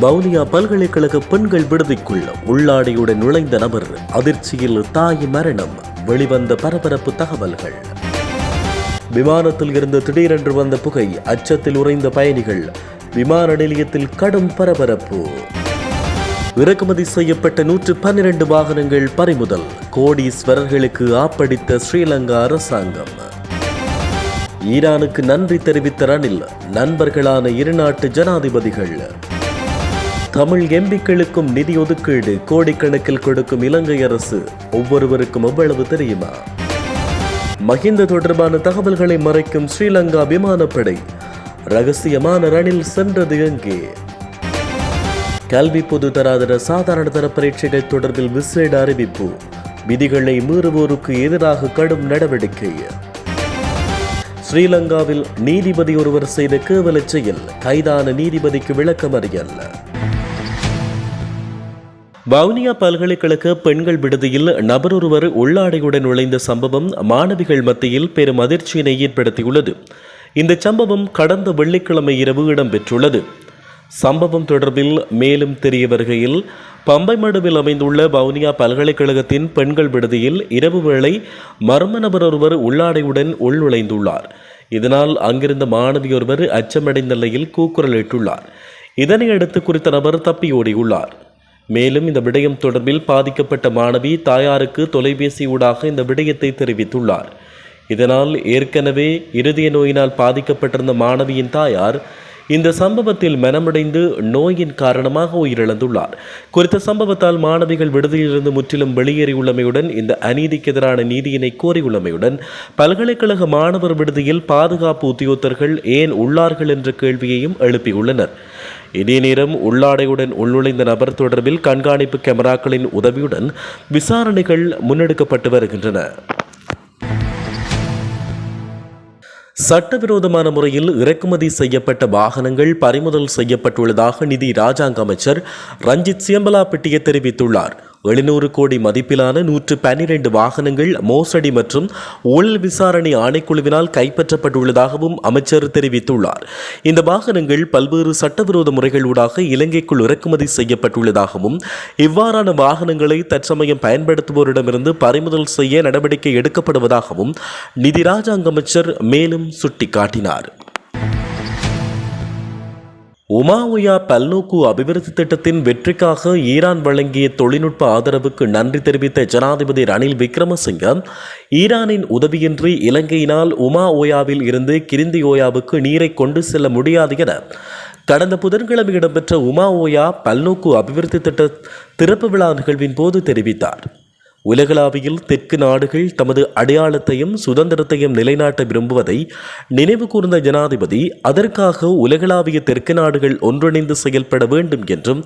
வவுனியா பல்கலைக்கழக பெண்கள் விடுதிக்குள் உள்ளாடையுடன் நுழைந்த நபர் அதிர்ச்சியில் தாய் மரணம். வெளிவந்த பரபரப்பு தகவல்கள். விமானத்தில் இருந்து திடீரென்று வந்த புகை அச்சத்தில் உறைந்த பயணிகள் விமான நிலையத்தில் கடும் பரபரப்பு. இறக்குமதி செய்யப்பட்ட நூற்று பன்னிரண்டு வாகனங்கள் பறிமுதல். கோடீஸ்வரர்களுக்கு ஆப்படித்த ஸ்ரீலங்கா அரசாங்கம். ஈரானுக்கு நன்றி தெரிவித்த ரணில் நண்பர்களான இரு நாட்டு ஜனாதிபதிகள் தமிழ் எம்பிக்களுக்கும் நிதி ஒதுக்கீடு கோடிக்கணக்கில் கொடுக்கும் இலங்கை அரசு. ஒவ்வொருவருக்கும் எவ்வளவு தெரியுமா? மஹிந்த தொடர்பான தகவல்களை மறைக்கும் ஸ்ரீலங்கா விமானப்படை. ரகசியமான ரணில் சென்றது எங்கே? கல்வி பொது தராதர சாதாரண தர பரீட்சைகள் தொடர்பில் விசேட அறிவிப்பு. விதிகளை மீறுவோருக்கு எதிராக கடும் நடவடிக்கை. ஸ்ரீலங்காவில் நீதிபதி ஒருவர் செய்த கேவல செயல் கைதான நீதிபதிக்கு விளக்கமறியல். வவுனியா பல்கலைக்கழக பெண்கள் விடுதியில் நபரொருவர் உள்ளாடையுடன் நுழைந்த சம்பவம் மாணவிகள் மத்தியில் பெரும் அதிர்ச்சியினை ஏற்படுத்தியுள்ளது. இந்த சம்பவம் கடந்த வெள்ளிக்கிழமை இரவு இடம்பெற்றுள்ளது. சம்பவம் தொடர்பில் மேலும் தெரிய வருகையில் பம்பைமடுவில் அமைந்துள்ள வவுனியா பல்கலைக்கழகத்தின் பெண்கள் விடுதியில் இரவு வேளை மர்ம நபர் ஒருவர் உள்ளாடையுடன் உள்நுழைந்துள்ளார். இதனால் அங்கிருந்த மாணவி ஒருவர் அச்சமடைந்த நிலையில் கூக்குரலிட்டுள்ளார். இதனையடுத்து குறித்த நபர் தப்பியோடியுள்ளார். மேலும் இந்த விடயம் தொடர்பில் பாதிக்கப்பட்ட மாணவி தாயாருக்கு தொலைபேசி ஊடாக இந்த விடயத்தை தெரிவித்துள்ளார். இதனால் ஏற்கனவே இருதய நோயினால் பாதிக்கப்பட்டிருந்த மாணவியின் தாயார் இந்த சம்பவத்தில் மனமடைந்து நோயின் காரணமாக உயிரிழந்துள்ளார். குறித்த சம்பவத்தால் மாணவிகள் விடுதியிலிருந்து முற்றிலும் வெளியேறியுள்ளமையுடன் இந்த அநீதிக்கு எதிரான நீதியினை கோரியுள்ளமையுடன் பல்கலைக்கழக மாணவர் விடுதியில் பாதுகாப்பு உத்தியோகத்தர்கள் ஏன் உள்ளார்கள் என்ற கேள்வியையும் எழுப்பியுள்ளனர். இதே நேரம் உள்ளாடையுடன் உள்நுழைந்த நபர் தொடர்பில் கண்காணிப்பு கேமராக்களின் உதவியுடன் விசாரணைகள் முன்னெடுக்கப்பட்டு வருகின்றன. சட்டவிரோதமான முறையில் இறக்குமதி செய்யப்பட்ட வாகனங்கள் பறிமுதல் செய்யப்பட்டுள்ளதாக நிதி ராஜாங்க அமைச்சர் ரஞ்சித் சியம்பலாப்பட்டிய தெரிவித்துள்ளார். எழுநூறு கோடி மதிப்பிலான நூற்று பன்னிரண்டு வாகனங்கள் மோசடி மற்றும் ஊழல் விசாரணை ஆணைக்குழுவினால் கைப்பற்றப்பட்டுள்ளதாகவும் அமைச்சர் தெரிவித்துள்ளார். இந்த வாகனங்கள் பல்வேறு சட்டவிரோத முறைகளூடாக இலங்கைக்குள் இறக்குமதி செய்யப்பட்டுள்ளதாகவும் இவ்வாறான வாகனங்களை தற்சமயம் பயன்படுத்துவோரிடமிருந்து பறிமுதல் செய்ய நடவடிக்கை எடுக்கப்படுவதாகவும் நிதி ராஜாங்க அமைச்சர் மேலும் சுட்டிக்காட்டினார். உமாவுயா பல்நோக்கு அபிவிருத்தி திட்டத்தின் வெற்றிக்காக ஈரான் வழங்கிய தொழில்நுட்ப ஆதரவுக்கு நன்றி தெரிவித்த ஜனாதிபதி ரணில் விக்ரமசிங்க ஈரானின் உதவியின்றி இலங்கையினால் உமா ஓயாவில் இருந்து கிரிந்தி ஓயாவுக்கு நீரை கொண்டு செல்ல முடியாது என கடந்த புதன்கிழமை இடம்பெற்ற உமா ஓயா பல்நோக்கு அபிவிருத்தி திட்ட திறப்பு விழா நிகழ்வின் போது தெரிவித்தார். உலகளாவியில் தெற்கு நாடுகள் தமது அடையாளத்தையும் சுதந்திரத்தையும் நிலைநாட்ட விரும்புவதை நினைவு கூர்ந்த ஜனாதிபதி அதற்காக உலகளாவிய தெற்கு நாடுகள் ஒன்றிணைந்து செயல்பட வேண்டும் என்றும்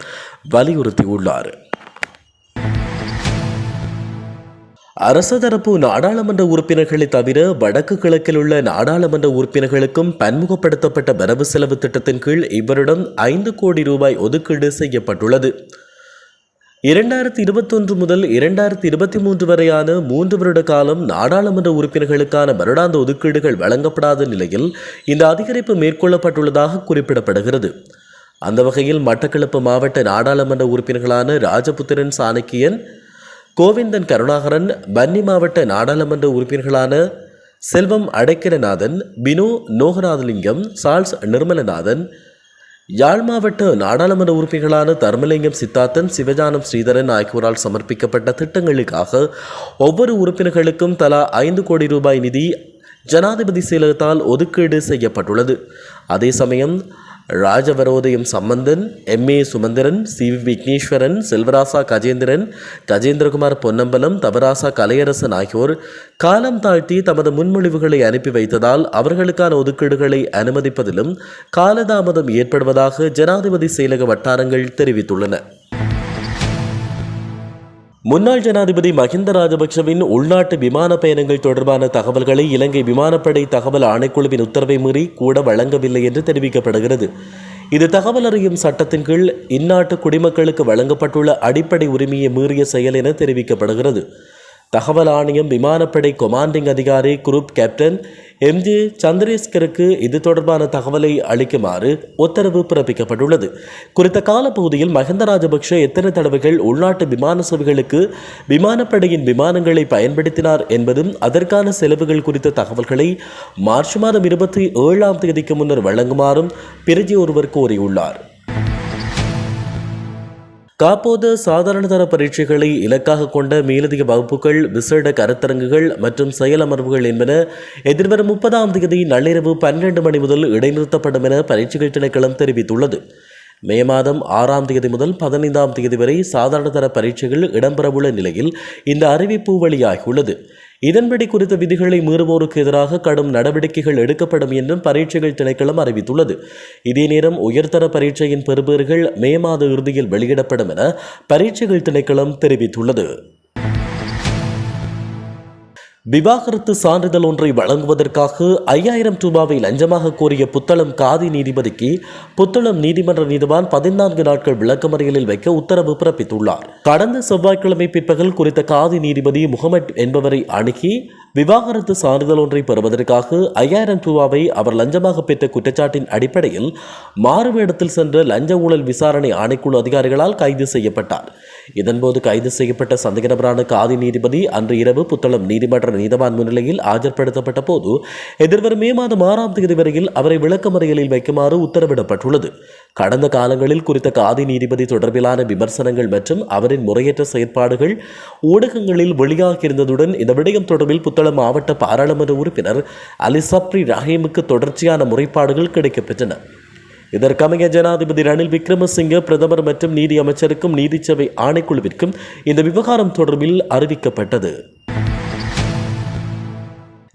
வலியுறுத்தியுள்ளார். அரச தரப்பு நாடாளுமன்ற உறுப்பினர்களை தவிர வடக்கு கிழக்கில் உள்ள நாடாளுமன்ற உறுப்பினர்களுக்கும் பன்முகப்படுத்தப்பட்ட வரவு செலவு திட்டத்தின் கீழ் இவரிடம் ஐந்து கோடி ரூபாய் ஒதுக்கீடு செய்யப்பட்டுள்ளது. இரண்டாயிரத்தி இருபத்தொன்று முதல் இரண்டாயிரத்தி இருபத்தி மூன்று வரையான மூன்று வருட காலம் நாடாளுமன்ற உறுப்பினர்களுக்கான வருடாந்த ஒதுக்கீடுகள் வழங்கப்படாத நிலையில் இந்த அதிகரிப்பு மேற்கொள்ளப்பட்டுள்ளதாக குறிப்பிடப்படுகிறது. அந்த வகையில் மட்டக்களப்பு மாவட்ட நாடாளுமன்ற உறுப்பினர்களான ராஜபுத்திரன் சாணக்கியன் கோவிந்தன் கருணாகரன் பன்னி மாவட்ட நாடாளுமன்ற உறுப்பினர்களான செல்வம் அடைக்கரநாதன் பினு நோகநாதலிங்கம் சால்ஸ் நிர்மலநாதன் யாழ் மாவட்ட நாடாளுமன்ற உறுப்பினர்களான தர்மலிங்கம் சித்தார்த்தன் சிவஜானம் ஸ்ரீதரன் ஆகியோரால் சமர்ப்பிக்கப்பட்ட திட்டங்களுக்காக ஒவ்வொரு உறுப்பினர்களுக்கும் தலா ஐந்து கோடி ரூபாய் நிதி ஜனாதிபதி செயலகத்தால் ஒதுக்கீடு செய்யப்பட்டுள்ளது. அதே சமயம் Rajavarothayam Sampanthan M A Sumanthiran C V Wigneswaran Selvarasa Gajendran Gajendrakumar Ponnambalam Thavarasa Kalaiarasan ஆகியோர் காலம் தாழ்த்தி தமது முன்மொழிவுகளை அனுப்பி வைத்ததால் அவர்களுக்கான ஒதுக்கீடுகளை அனுமதிப்பதிலும் காலதாமதம் ஏற்படுவதாக ஜனாதிபதி செயலக வட்டாரங்கள் தெரிவித்துள்ளன. முன்னாள் ஜனாதிபதி மஹிந்த ராஜபக்சவின் உள்நாட்டு விமான பயணங்கள் தொடர்பான தகவல்களை இலங்கை விமானப்படை தகவல் ஆணைக்குழுவின் உத்தரவை மீறி கூட வழங்கவில்லை என்று தெரிவிக்கப்படுகிறது. இது தகவல் அறியும் சட்டத்தின் கீழ் இந்நாட்டு குடிமக்களுக்கு வழங்கப்பட்டுள்ள அடிப்படை உரிமையை மீறிய செயல் என தெரிவிக்கப்படுகிறது. தகவல் ஆணையம் விமானப்படை கொமாண்டிங் அதிகாரி குரூப் கேப்டன் எம்ஜே சந்திரேஸ்கருக்கு இது தொடர்பான தகவலை அளிக்குமாறு உத்தரவு பிறப்பிக்கப்பட்டுள்ளது. குறித்த காலப்பகுதியில் மஹிந்த ராஜபக்ஷ எத்தனை தடவைகள் உள்நாட்டு விமான சேவைகளுக்கு விமானப்படையின் விமானங்களை பயன்படுத்தினார் என்பதும் அதற்கான செலவுகள் குறித்த தகவல்களை மார்ச் மாதம் இருபத்தி ஏழாம் தேதிக்கு முன்னர் வழங்குமாறும் பிரஜி ஒருவர் கோரியுள்ளார். காப்போது சாதாரண தர பரீட்சைகளை இலக்காக கொண்ட மேலதிக வகுப்புகள் விசேட கருத்தரங்குகள் மற்றும் செயலமர்வுகள் என்பன எதிர்வரும் முப்பதாம் தேதி நள்ளிரவு பன்னிரண்டு மணி முதல் இடைநிறுத்தப்படும் என பரீட்சைகள் திணைக்களம் தெரிவித்துள்ளது. மே மாதம் ஆறாம் தேதி முதல் பதினைந்தாம் தேதி வரை சாதாரண தர பரீட்சைகள் இடம்பெறவுள்ள நிலையில் இந்த அறிவிப்பு வெளியாகியுள்ளது. இதன்படி குறித்த விதிகளை மீறுவோருக்கு எதிராக கடும் நடவடிக்கைகள் எடுக்கப்படும் என்றும் பரீட்சைகள் திணைக்களம் அறிவித்துள்ளது. இதே நேரம் உயர்தர பரீட்சையின் பெறுபேறுகள் மே மாத இறுதியில் வெளியிடப்படும் என பரீட்சைகள் திணைக்களம் தெரிவித்துள்ளது. விவாகரத்து சான்றிதழ் ஒன்றை வழங்குவதற்காக ஐயாயிரம் ரூபாவை லஞ்சமாக கோரிய புத்தளம் காதி நீதிபதிக்கு புத்தளம் நீதிமன்ற நீதிவான் பதினான்கு நாட்கள் விளக்கமறியலில் வைக்க உத்தரவு பிறப்பித்துள்ளார். கடந்த செவ்வாய்க்கிழமை பிற்பகல் குறித்த காதி நீதிபதி முகமட் என்பவரை அணுகி விவாகரத்து சான்றிதழ் ஒன்றை பெறுவதற்காக ஐயாயிரம் ரூபாவை அவர் லஞ்சமாக பெற்ற குற்றச்சாட்டின் அடிப்படையில் மாறுவேடத்தில் சென்ற லஞ்ச ஊழல் விசாரணை ஆணைக்குழு அதிகாரிகளால் கைது செய்யப்பட்டார். இதன்போது கைது செய்யப்பட்ட சந்தேக நபரான காதி நீதிபதி அன்று இரவு புத்தளம் நீதிமன்ற நீதவான் முன்னிலையில் ஆஜர்படுத்தப்பட்ட போது எதிர்வரும் மே மாதம் ஆறாம் தேதி வரையில் அவரை விளக்கமறியலில் வைக்குமாறு உத்தரவிடப்பட்டுள்ளது. கடந்த காலங்களில் குறித்த காதி நீதிபதி தொடர்பிலான விமர்சனங்கள் மற்றும் அவரின் முறையற்ற செயற்பாடுகள் ஊடகங்களில் வெளியாகியிருந்ததுடன் இந்த விடயம் தொடர்பில் புத்தளம் மாவட்ட பாராளுமன்ற உறுப்பினர் அலிசப்ரி ரஹீமுக்கு தொடர்ச்சியான முறைப்பாடுகள் கிடைக்கப்பெற்றன. இதற்கமைய ஜனாதிபதி ரணில் விக்ரமசிங்க பிரதமர் மற்றும் நீதி அமைச்சருக்கும் நீதிச்சபை ஆணைக்குழுவிற்கும் இந்த விவகாரம் தொடர்பில் அறிவிக்கப்பட்டது.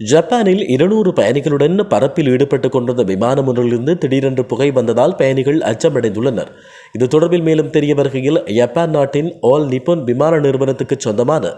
ஜப்பானில் இருநூறு பயணிகளுடன் பரப்பில் ஈடுபட்டுக் கொண்டிருந்த விமானம் ஒன்றிலிருந்து திடீரென்று புகை வந்ததால் பயணிகள் அச்சமடைந்துள்ளனர். இது தொடர்பில் மேலும் தெரிய வருகையில் ஜப்பான் நாட்டின் ஆல் நிப்போன் விமான நிறுவனத்துக்கு சொந்தமான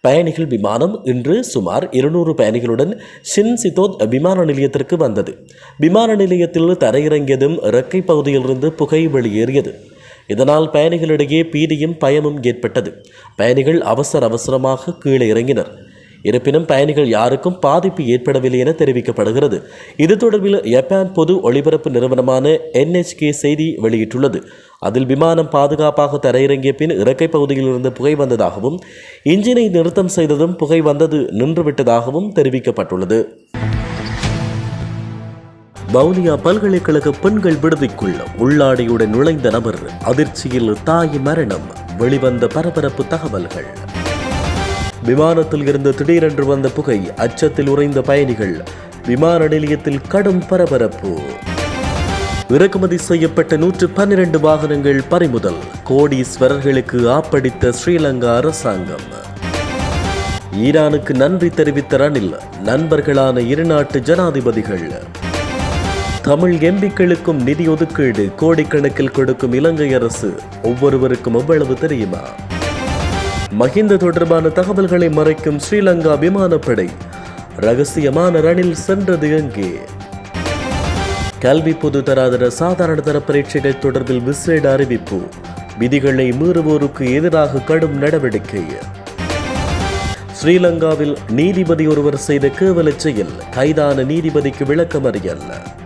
பயணிகள் விமானம் இன்று சுமார் இருநூறு பயணிகளுடன் ஷின் சிதோத் விமான நிலையத்திற்கு வந்தது. விமான நிலையத்தில் தரையிறங்கியதும் இறக்கை பகுதியிலிருந்து புகை வெளியேறியது. இதனால் பயணிகளிடையே பீதியும் பயமும் ஏற்பட்டது. பயணிகள் அவசர அவசரமாக கீழே இறங்கினர். இருப்பினும் பயணிகள் யாருக்கும் பாதிப்பு ஏற்படவில்லை என தெரிவிக்கப்படுகிறது. இது தொடர்பில் ஜப்பான் பொது ஒளிபரப்பு நிறுவனமான என்ஹெச்கே செய்தி வெளியிட்டுள்ளது. அதில் விமானம் பாதுகாப்பாக தரையிறங்கிய பின் இறக்கை பகுதியில் இருந்து புகை வந்ததாகவும் இன்ஜினை நிறுத்தம் செய்ததும் புகை வந்தது நின்றுவிட்டதாகவும் தெரிவிக்கப்பட்டுள்ளது. வவுனியா பல்கலைக்கழக பெண்கள் விடுதிக்குள் உள்ளாடையுடன் நுழைந்த நபர் அதிர்ச்சியில் தாய் மரணம். வெளிவந்த பரபரப்பு தகவல்கள். விமானத்தில் இருந்து திடீரென்று வந்த புகை அச்சத்தில் உறைந்த பயணிகள் விமான நிலையத்தில் கடும் பரபரப்பு. இறக்குமதி செய்யப்பட்ட நூற்று பன்னிரண்டு வாகனங்கள் பறிமுதல். கோடீஸ்வரர்களுக்கு ஆப்படித்த ஸ்ரீலங்கா அரசாங்கம். ஈரானுக்கு நன்றி தெரிவித்த ரணில் நண்பர்களான இரு நாட்டு ஜனாதிபதிகள். தமிழ் எம்பிக்களுக்கும் நிதி ஒதுக்கீடு கோடிக்கணக்கில் கொடுக்கும் இலங்கை அரசு. ஒவ்வொருவருக்கும் எவ்வளவு தெரியுமா? மஹிந்த தொடர்பான தகவல்களை மறைக்கும் ஸ்ரீலங்கா விமானப்படை. ரகசியமான ரணில் சென்றது எங்கே? கல்வி பொது தராதர சாதாரண தர பரீட்சைகள் தொடர்பில் விசேட அறிவிப்பு. விதிகளை மீறுவோருக்கு எதிராக கடும் நடவடிக்கை. ஸ்ரீலங்காவில் நீதிபதி ஒருவர் செய்த கேவல செயல் கைதான நீதிபதிக்கு விளக்கமறியல்.